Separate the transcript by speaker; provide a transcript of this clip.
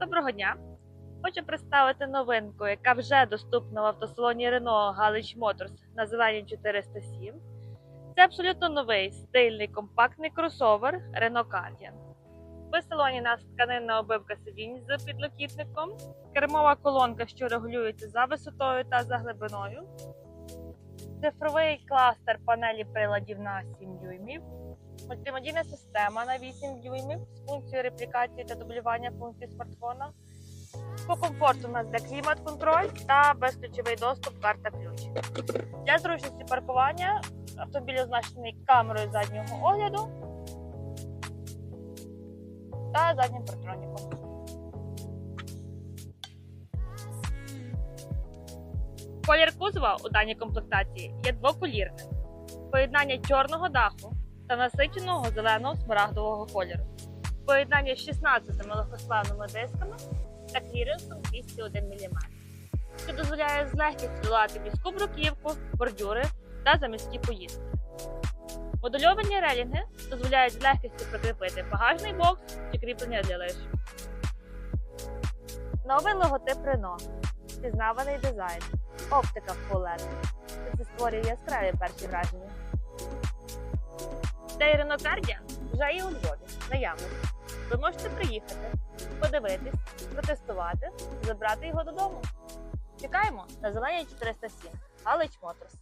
Speaker 1: Доброго дня! Хочу представити новинку, яка вже доступна в автосалоні Renault Галич Motors на зеленій 407. Це абсолютно новий стильний компактний кросовер Renault Guardian. В салоні нас тканинна обивка сидінь з підлокітником, кермова колонка, що регулюється за висотою та за глибиною, цифровий кластер панелі приладів на 7 дюймів, мультимедійна система на 8 дюймів з функцією реплікації та дублювання функцій смартфона. По комфорту у нас де клімат-контроль та безключовий доступ карта ключ. Для зручності паркування автомобіль оснащений камерою заднього огляду та заднім партроніком. Колір кузова у даній комплектації є двоколірним. Поєднання чорного даху та насиченого зеленого смарагдового кольору. Поєднання з 16 легкосплавними дисками та кліренсом 201 мм, що дозволяє з легкістю долати міську бруківку, бордюри та заміські поїздки. Модульовані релінги дозволяють з легкістю прикріпити багажний бокс чи кріплення для лиш. Новий логотип Renault, впізнаваний дизайн, оптика в LED. Це створює яскраві перші враження. Guardian вже є у Львові, наявності. Ви можете приїхати, подивитись, протестувати, забрати його додому. Чекаємо на зелені 407 Галич Моторс.